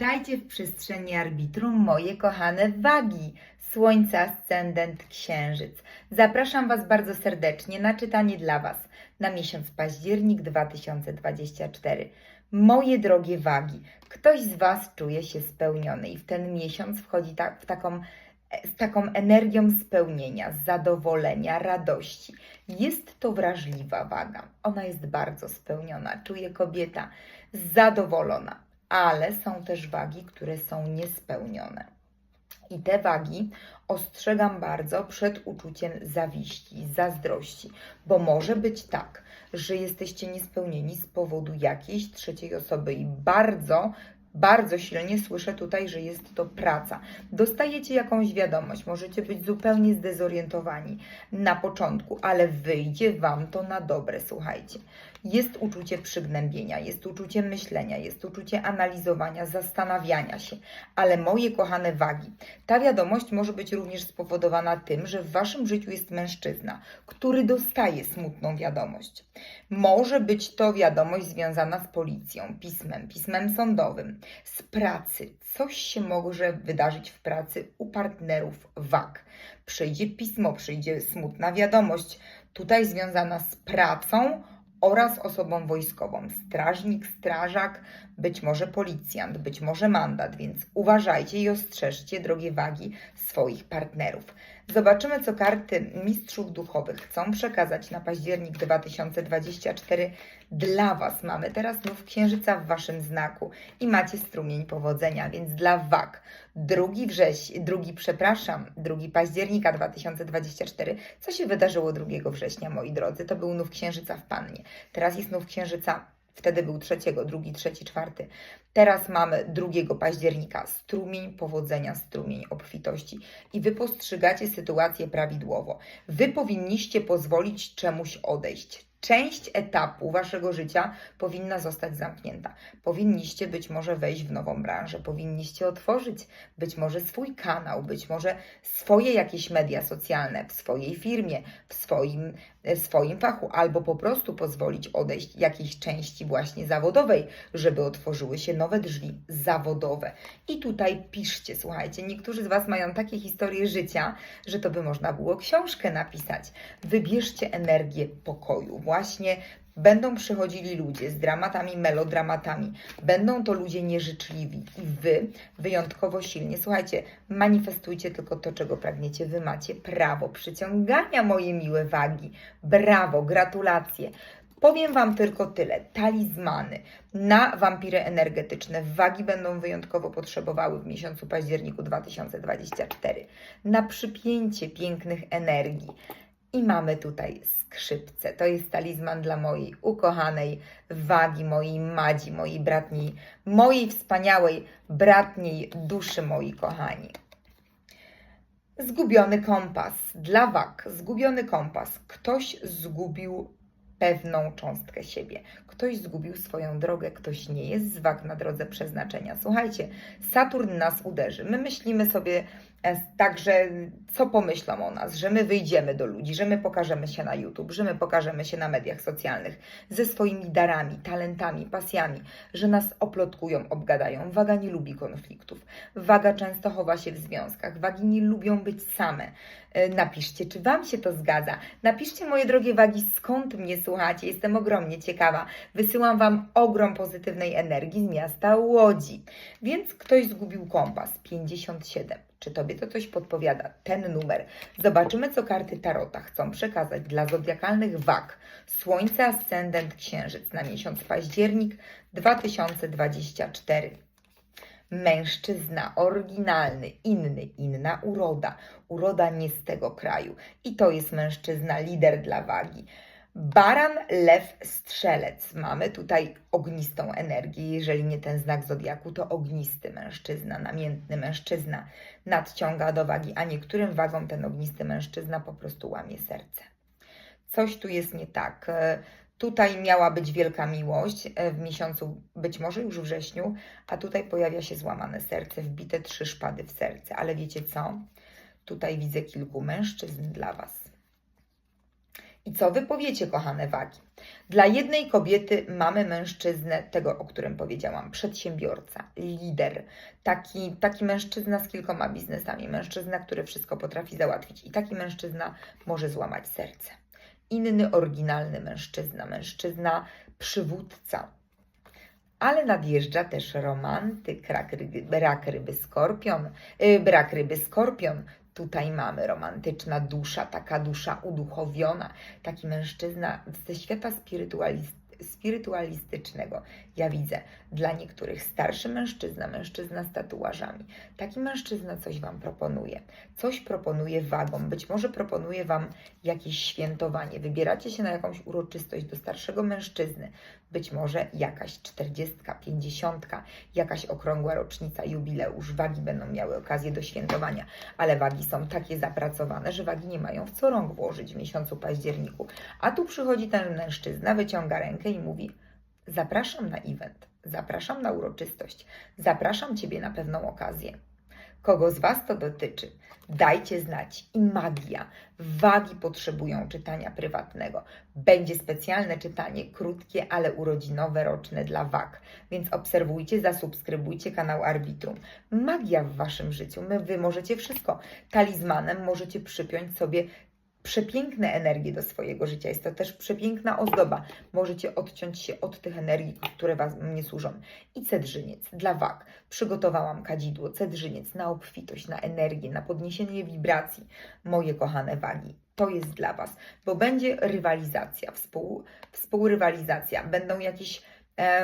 Witajcie w przestrzeni arbitrum, moje kochane wagi, Słońce, Ascendent, Księżyc. Zapraszam Was bardzo serdecznie na czytanie dla Was na miesiąc październik 2024. Moje drogie wagi, ktoś z Was czuje się spełniony i w ten miesiąc wchodzi ta, w taką, e, z taką energią spełnienia, zadowolenia, radości. Jest to wrażliwa waga. Ona jest bardzo spełniona. Czuje kobieta zadowolona, ale są też wagi, które są niespełnione. I te wagi ostrzegam bardzo przed uczuciem zawiści, zazdrości, bo może być tak, że jesteście niespełnieni z powodu jakiejś trzeciej osoby i bardzo, bardzo silnie słyszę tutaj, że jest to praca. Dostajecie jakąś wiadomość, możecie być zupełnie zdezorientowani na początku, ale wyjdzie Wam to na dobre, słuchajcie. Jest uczucie przygnębienia, jest uczucie myślenia, jest uczucie analizowania, zastanawiania się. Ale moje kochane wagi, ta wiadomość może być również spowodowana tym, że w Waszym życiu jest mężczyzna, który dostaje smutną wiadomość. Może być to wiadomość związana z policją, pismem, pismem sądowym, z pracy. Coś się może wydarzyć w pracy u partnerów wag. Przyjdzie pismo, przyjdzie smutna wiadomość, tutaj związana z pracą oraz osobą wojskową. Strażnik, strażak, być może policjant, być może mandat, więc uważajcie i ostrzeżcie, drogie wagi, swoich partnerów. Zobaczymy, co karty mistrzów duchowych chcą przekazać na październik 2024 dla Was. Mamy teraz nów księżyca w Waszym znaku i macie strumień powodzenia, więc dla wag. Drugi września, drugi, przepraszam, drugi października 2024. Co się wydarzyło 2 września, moi drodzy? To był nów księżyca w Pannie. Teraz jest nów księżyca Wtedy był trzeciego, drugi, trzeci, czwarty. Teraz mamy 2 października strumień powodzenia, strumień obfitości i wy postrzegacie sytuację prawidłowo. Wy powinniście pozwolić czemuś odejść. Część etapu waszego życia powinna zostać zamknięta. Powinniście być może wejść w nową branżę, powinniście otworzyć być może swój kanał, być może swoje jakieś media socjalne w swojej firmie, w swoim, e, swoim fachu, albo po prostu pozwolić odejść jakiejś części właśnie zawodowej, żeby otworzyły się nowe drzwi zawodowe. I tutaj piszcie, słuchajcie, niektórzy z Was mają takie historie życia, że to by można było książkę napisać. Wybierzcie energię pokoju. Właśnie będą przychodzili ludzie z dramatami, melodramatami. Będą to ludzie nieżyczliwi i Wy wyjątkowo silnie, słuchajcie, manifestujcie tylko to, czego pragniecie. Wy macie prawo przyciągania, moje miłe wagi. Brawo, gratulacje. Powiem Wam tylko tyle. Talizmany na wampiry energetyczne wagi będą wyjątkowo potrzebowały w miesiącu październiku 2024. Na przypięcie pięknych energii. I mamy tutaj skrzypce. To jest talizman dla mojej ukochanej wagi, mojej madzi, mojej bratniej, mojej wspaniałej bratniej duszy, moi kochani. Zgubiony kompas. Dla wag, zgubiony kompas. Ktoś zgubił pewną cząstkę siebie. Ktoś zgubił swoją drogę, ktoś nie jest z wag na drodze przeznaczenia. Słuchajcie, Saturn nas uderzy. My myślimy sobie e, tak, że co pomyślą o nas, że my wyjdziemy do ludzi, że my pokażemy się na YouTube, że my pokażemy się na mediach socjalnych ze swoimi darami, talentami, pasjami, że nas oplotkują, obgadają. Waga nie lubi konfliktów. Waga często chowa się w związkach. Wagi nie lubią być same. E, Napiszcie, czy Wam się to zgadza. Napiszcie, moje drogie wagi, skąd mnie słuchacie. Jestem ogromnie ciekawa. Wysyłam Wam ogrom pozytywnej energii z miasta Łodzi. Więc ktoś zgubił kompas 57. Czy Tobie to coś podpowiada? Ten numer. Zobaczymy, co karty Tarota chcą przekazać dla zodiakalnych wag. Słońce, ascendent, księżyc na miesiąc październik 2024. Mężczyzna oryginalny, inny, inna uroda. Uroda nie z tego kraju. I to jest mężczyzna lider dla wagi. Baran, lew, strzelec. Mamy tutaj ognistą energię. Jeżeli nie ten znak zodiaku, to ognisty mężczyzna, namiętny mężczyzna nadciąga do wagi, a niektórym wagom ten ognisty mężczyzna po prostu łamie serce. Coś tu jest nie tak. Tutaj miała być wielka miłość e, w miesiącu, być może już wrześniu, a tutaj pojawia się złamane serce, wbite trzy szpady w serce. Ale wiecie co? Tutaj widzę kilku mężczyzn dla Was. I co wy powiecie, kochane wagi? Dla jednej kobiety mamy mężczyznę, tego o którym powiedziałam, przedsiębiorca, lider, taki, taki mężczyzna z kilkoma biznesami, mężczyzna, który wszystko potrafi załatwić. I taki mężczyzna może złamać serce. Inny oryginalny mężczyzna, mężczyzna przywódca. Ale nadjeżdża też romantyk, rak ryby, rak ryby skorpion, yy, brak ryby skorpion. Tutaj mamy romantyczna dusza, taka dusza uduchowiona, taki mężczyzna ze świata spirytualist, spirytualistycznego. Ja widzę dla niektórych starszy mężczyzna, mężczyzna z tatuażami. Taki mężczyzna coś Wam proponuje, coś proponuje wagom, być może proponuje Wam jakieś świętowanie. Wybieracie się na jakąś uroczystość do starszego mężczyzny, być może jakaś czterdziestka, pięćdziesiątka, jakaś okrągła rocznica, jubileusz. Wagi będą miały okazję do świętowania, ale wagi są takie zapracowane, że wagi nie mają w co rąk włożyć w miesiącu październiku. A tu przychodzi ten mężczyzna, wyciąga rękę i mówi: Zapraszam na event, zapraszam na uroczystość, zapraszam Ciebie na pewną okazję. Kogo z Was to dotyczy? Dajcie znać. I magia. Wagi potrzebują czytania prywatnego. Będzie specjalne czytanie, krótkie, ale urodzinowe, roczne dla wag. Więc obserwujcie, zasubskrybujcie kanał Arbitrum. Magia w Waszym życiu. My, wy możecie wszystko. Talizmanem możecie przypiąć sobie przepiękne energie do swojego życia. Jest to też przepiękna ozdoba. Możecie odciąć się od tych energii, które Was nie służą. I cedrzyniec dla wag. Przygotowałam kadzidło, cedrzyniec na obfitość, na energię, na podniesienie wibracji. Moje kochane wagi. To jest dla Was, bo będzie rywalizacja, współ, współrywalizacja. Będą jakieś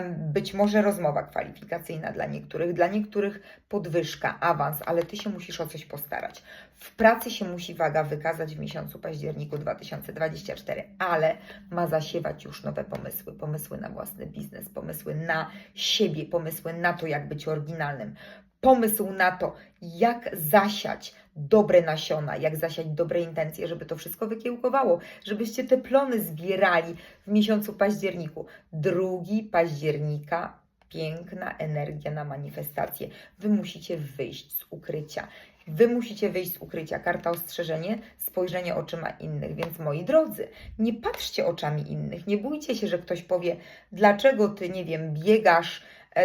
być może rozmowa kwalifikacyjna dla niektórych, dla niektórych podwyżka, awans, ale Ty się musisz o coś postarać. W pracy się musi waga wykazać w miesiącu październiku 2024, ale ma zasiewać już nowe pomysły, pomysły na własny biznes, pomysły na siebie, pomysły na to, jak być oryginalnym, pomysł na to, jak zasiać dobre nasiona, jak zasiać dobre intencje, żeby to wszystko wykiełkowało, żebyście te plony zbierali w miesiącu październiku. Drugi października piękna energia na manifestację. Wy musicie wyjść z ukrycia. Wy musicie wyjść z ukrycia. Karta ostrzeżenie, spojrzenie oczyma innych. Więc moi drodzy, nie patrzcie oczami innych. Nie bójcie się, że ktoś powie, dlaczego ty, nie wiem, biegasz,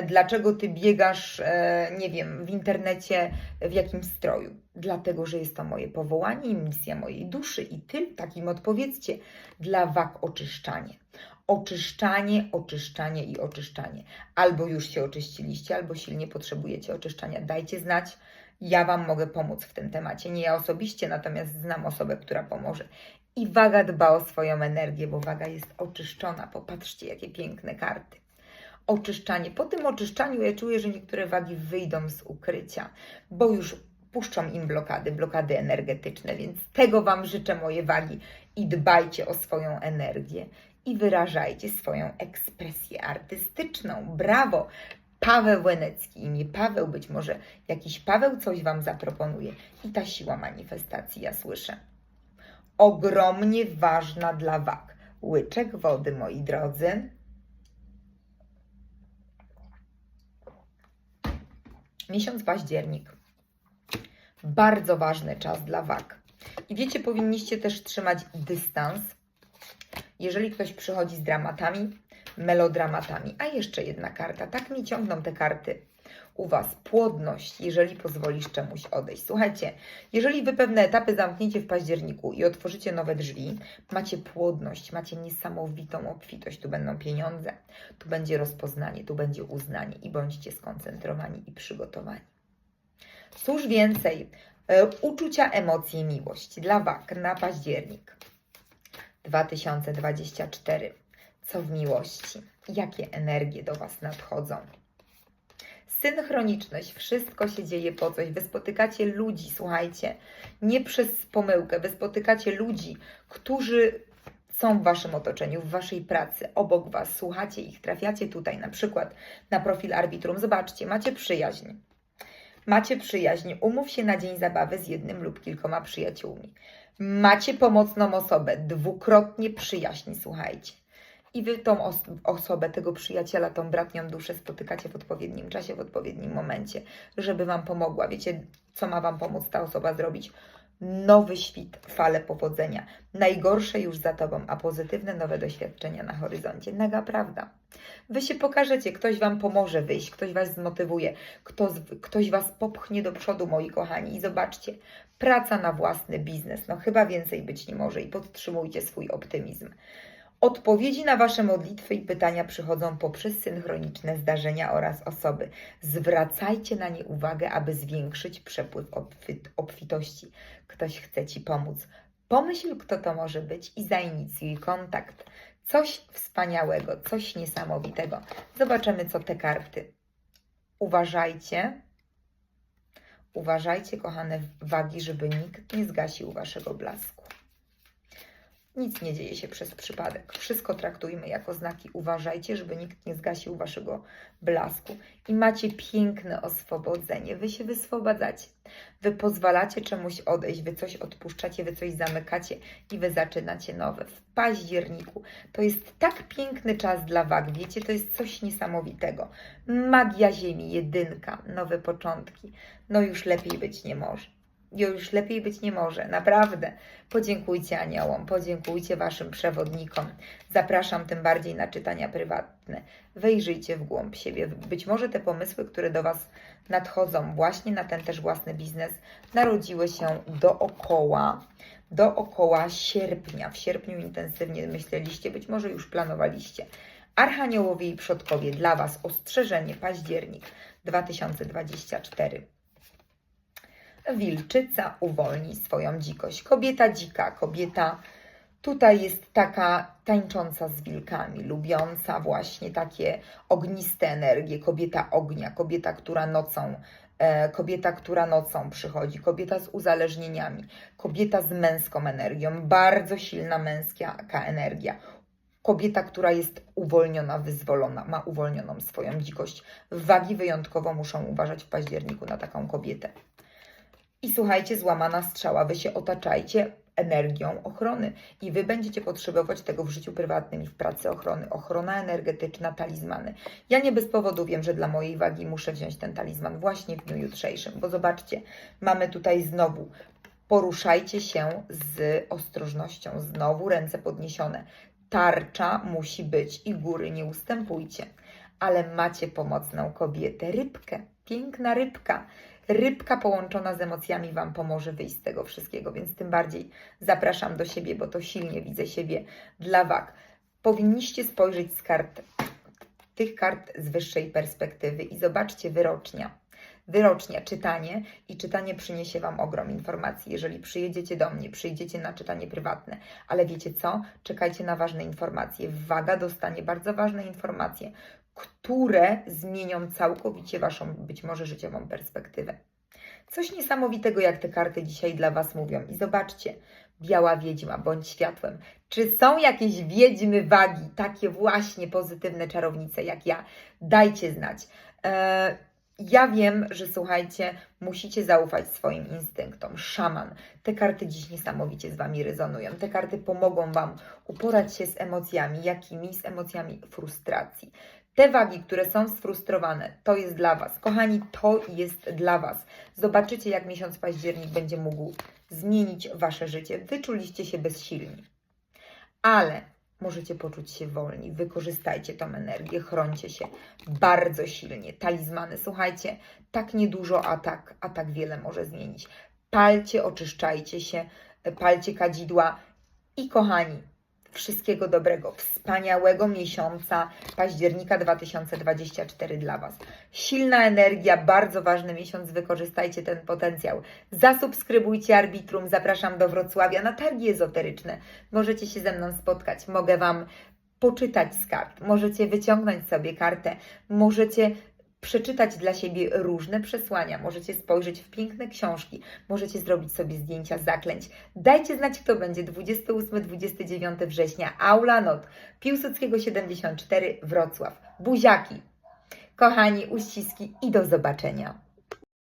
dlaczego ty biegasz, e, nie wiem, w internecie w jakimś stroju. Dlatego, że jest to moje powołanie i misja mojej duszy. I ty takim odpowiedzcie dla wag oczyszczanie. Oczyszczanie, oczyszczanie i oczyszczanie. Albo już się oczyściliście, albo silnie potrzebujecie oczyszczania. Dajcie znać. Ja Wam mogę pomóc w tym temacie. Nie ja osobiście, natomiast znam osobę, która pomoże. I waga dba o swoją energię, bo waga jest oczyszczona. Popatrzcie, jakie piękne karty. Oczyszczanie. Po tym oczyszczaniu ja czuję, że niektóre wagi wyjdą z ukrycia, bo już puszczą im blokady, blokady energetyczne, więc tego Wam życzę, moje wagi. I dbajcie o swoją energię i wyrażajcie swoją ekspresję artystyczną. Brawo! Paweł Łenecki, imię Paweł, być może jakiś Paweł coś Wam zaproponuje. I ta siła manifestacji, ja słyszę. Ogromnie ważna dla wag. Łyczek wody, moi drodzy. Miesiąc październik. Bardzo ważny czas dla wag. I wiecie, powinniście też trzymać dystans, jeżeli ktoś przychodzi z dramatami, melodramatami. A jeszcze jedna karta. Tak mi ciągną te karty u Was. Płodność, jeżeli pozwolisz czemuś odejść. Słuchajcie, jeżeli Wy pewne etapy zamkniecie w październiku i otworzycie nowe drzwi, macie płodność, macie niesamowitą obfitość. Tu będą pieniądze, tu będzie rozpoznanie, tu będzie uznanie i bądźcie skoncentrowani i przygotowani. Cóż więcej, e, uczucia, emocje, miłość dla Wag na październik 2024. Co w miłości? Jakie energie do Was nadchodzą? Synchroniczność, wszystko się dzieje po coś. Wy spotykacie ludzi, słuchajcie, nie przez pomyłkę. Wy spotykacie ludzi, którzy są w Waszym otoczeniu, w Waszej pracy, obok Was, słuchacie ich, trafiacie tutaj, na przykład na profil Arbitrum. Zobaczcie, macie przyjaźń. Macie przyjaźń, umów się na dzień zabawy z jednym lub kilkoma przyjaciółmi. Macie pomocną osobę, dwukrotnie przyjaźń, słuchajcie. I wy tą os- osobę, tego przyjaciela, tą bratnią duszę spotykacie w odpowiednim czasie, w odpowiednim momencie, żeby wam pomogła. Wiecie, co ma wam pomóc ta osoba zrobić? nowy świt, falę powodzenia. Najgorsze już za tobą, a pozytywne nowe doświadczenia na horyzoncie. Naga prawda. Wy się pokażecie, ktoś wam pomoże wyjść, ktoś was zmotywuje, ktoś, ktoś was popchnie do przodu, moi kochani. I zobaczcie, praca na własny biznes, no chyba więcej być nie może i podtrzymujcie swój optymizm. Odpowiedzi na Wasze modlitwy i pytania przychodzą poprzez synchroniczne zdarzenia oraz osoby. Zwracajcie na nie uwagę, aby zwiększyć przepływ obfit, obfitości. Ktoś chce Ci pomóc. Pomyśl, kto to może być i zainicjuj kontakt. Coś wspaniałego, coś niesamowitego. Zobaczymy, co te karty. Uważajcie. Uważajcie, kochane wagi, żeby nikt nie zgasił Waszego blasku. Nic nie dzieje się przez przypadek. Wszystko traktujmy jako znaki. Uważajcie, żeby nikt nie zgasił waszego blasku. I macie piękne oswobodzenie. Wy się wyswobadzacie. Wy pozwalacie czemuś odejść, wy coś odpuszczacie, wy coś zamykacie i wy zaczynacie nowe. W październiku to jest tak piękny czas dla wag. Wiecie, to jest coś niesamowitego. Magia Ziemi, jedynka, nowe początki. No już lepiej być nie może. Już lepiej być nie może, naprawdę. Podziękujcie aniołom, podziękujcie Waszym przewodnikom. Zapraszam tym bardziej na czytania prywatne. Wejrzyjcie w głąb siebie. Być może te pomysły, które do Was nadchodzą właśnie na ten też własny biznes, narodziły się dookoła, dookoła sierpnia. W sierpniu intensywnie myśleliście, być może już planowaliście. Archaniołowie i przodkowie dla Was ostrzeżenie październik 2024. Wilczyca uwolni swoją dzikość. Kobieta dzika, kobieta tutaj jest taka tańcząca z wilkami, lubiąca właśnie takie ogniste energie, kobieta ognia, kobieta, która nocą, e, kobieta, która nocą przychodzi, kobieta z uzależnieniami, kobieta z męską energią, bardzo silna męska energia. Kobieta, która jest uwolniona, wyzwolona, ma uwolnioną swoją dzikość. Wagi wyjątkowo muszą uważać w październiku na taką kobietę. I słuchajcie, złamana strzała, wy się otaczajcie energią ochrony i wy będziecie potrzebować tego w życiu prywatnym i w pracy ochrony. Ochrona energetyczna, talizmany. Ja nie bez powodu wiem, że dla mojej wagi muszę wziąć ten talizman właśnie w dniu jutrzejszym, bo zobaczcie, mamy tutaj znowu poruszajcie się z ostrożnością, znowu ręce podniesione. Tarcza musi być i góry nie ustępujcie. Ale macie pomocną kobietę, rybkę, piękna rybka. Rybka połączona z emocjami Wam pomoże wyjść z tego wszystkiego, więc tym bardziej zapraszam do siebie, bo to silnie widzę siebie dla wag. Powinniście spojrzeć z kart, tych kart z wyższej perspektywy i zobaczcie wyrocznia. Wyrocznia, czytanie i czytanie przyniesie Wam ogrom informacji. Jeżeli przyjedziecie do mnie, przyjdziecie na czytanie prywatne, ale wiecie co? Czekajcie na ważne informacje. Waga dostanie bardzo ważne informacje, które zmienią całkowicie Waszą być może życiową perspektywę. Coś niesamowitego, jak te karty dzisiaj dla Was mówią. I zobaczcie, biała wiedźma, bądź światłem. Czy są jakieś wiedźmy wagi, takie właśnie pozytywne czarownice jak ja? Dajcie znać. Eee, ja wiem, że słuchajcie, musicie zaufać swoim instynktom. Szaman. Te karty dziś niesamowicie z Wami rezonują. Te karty pomogą Wam uporać się z emocjami. Jakimi? Z emocjami frustracji. Te wagi, które są sfrustrowane, to jest dla Was. Kochani, to jest dla Was. Zobaczycie, jak miesiąc październik będzie mógł zmienić Wasze życie. Wyczuliście się bezsilni. Ale możecie poczuć się wolni. Wykorzystajcie tą energię, chroncie się bardzo silnie. Talizmany, słuchajcie, tak niedużo, a tak, a tak wiele może zmienić. Palcie, oczyszczajcie się, palcie kadzidła i kochani, wszystkiego dobrego, wspaniałego miesiąca października 2024 dla Was. Silna energia, bardzo ważny miesiąc, wykorzystajcie ten potencjał. Zasubskrybujcie Arbitrum, zapraszam do Wrocławia na targi ezoteryczne. Możecie się ze mną spotkać, mogę Wam poczytać z kart, możecie wyciągnąć sobie kartę, możecie przeczytać dla siebie różne przesłania, możecie spojrzeć w piękne książki, możecie zrobić sobie zdjęcia zaklęć. Dajcie znać, kto będzie 28-29 września, Aula Not, Piłsudskiego 74, Wrocław. Buziaki! Kochani, uściski i do zobaczenia.